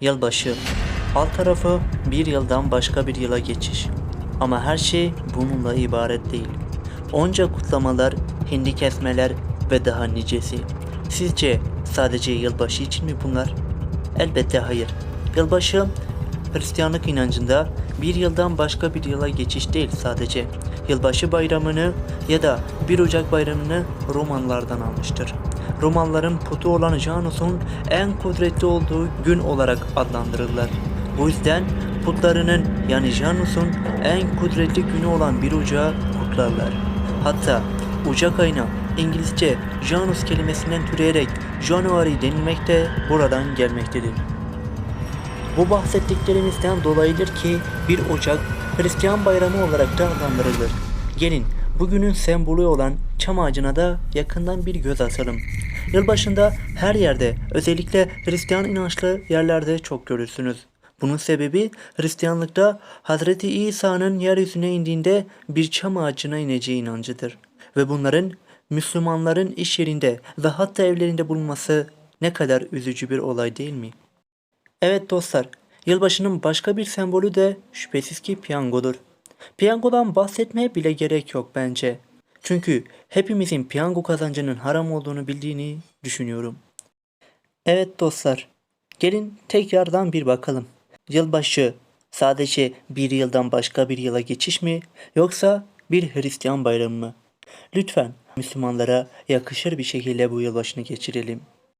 Yılbaşı. Alt tarafı bir yıldan başka bir yıla geçiş. Ama her şey bununla ibaret değil. Onca kutlamalar, hindi kesmeler ve daha nicesi. Sizce sadece yılbaşı için mi bunlar? Elbette hayır. Yılbaşı Hristiyanlık inancında bir yıldan başka bir yıla geçiş değil sadece. Yılbaşı bayramını ya da 1 Ocak bayramını Romanlardan almıştır. Romanların putu olan Janus'un en kudretli olduğu gün olarak adlandırırlar. Bu yüzden putlarının yani Janus'un en kudretli günü olan 1 Ocağı kutlarlar. Hatta Ocak ayına İngilizce Janus kelimesinden türeyerek January denilmek de buradan gelmektedir. Bu bahsettiklerimizden dolayıdır ki 1 Ocak Hristiyan bayramı olarak da adlandırılır. Gelin bugünün sembolü olan çam ağacına da yakından bir göz atalım. Yılbaşında her yerde özellikle Hristiyan inançlı yerlerde çok görürsünüz. Bunun sebebi Hristiyanlıkta Hazreti İsa'nın yeryüzüne indiğinde bir çam ağacına ineceği inancıdır. Ve bunların Müslümanların iş yerinde ve hatta evlerinde bulunması ne kadar üzücü bir olay değil mi? Evet dostlar, yılbaşının başka bir sembolü de şüphesiz ki piyangodur. Piyangodan bahsetmeye bile gerek yok bence. Çünkü hepimizin piyango kazancının haram olduğunu bildiğini düşünüyorum. Evet dostlar, gelin tekrardan bir bakalım. Yılbaşı sadece bir yıldan başka bir yıla geçiş mi yoksa bir Hristiyan bayramı mı? Lütfen Müslümanlara yakışır bir şekilde bu yılbaşını geçirelim.